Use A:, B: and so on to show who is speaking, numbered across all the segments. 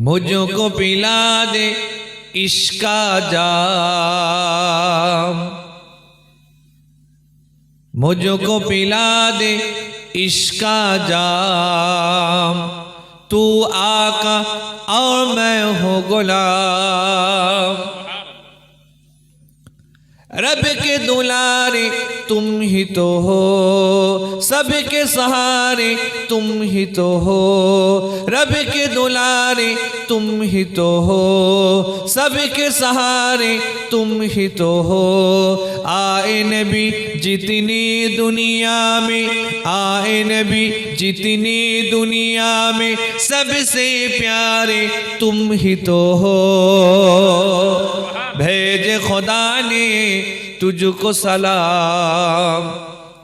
A: मुझको पिला दे इश्का जाम मुझको पिला दे इश्का जाम तू आका और मैं हूँ गुलाम रब के दुलारे तुम ही तो हो सबके सहारे तुम ही तो हो। रब के दुलारे तुम ही तो हो। सबके सहारे तुम ही तो हो। आए नबी जितनी दुनिया में, आए नबी जितनी दुनिया में, सबसे प्यारे तुम ही तो हो। भेज खुदा ने तुझको सलाम।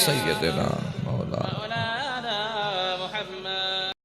A: সৈয়দেনা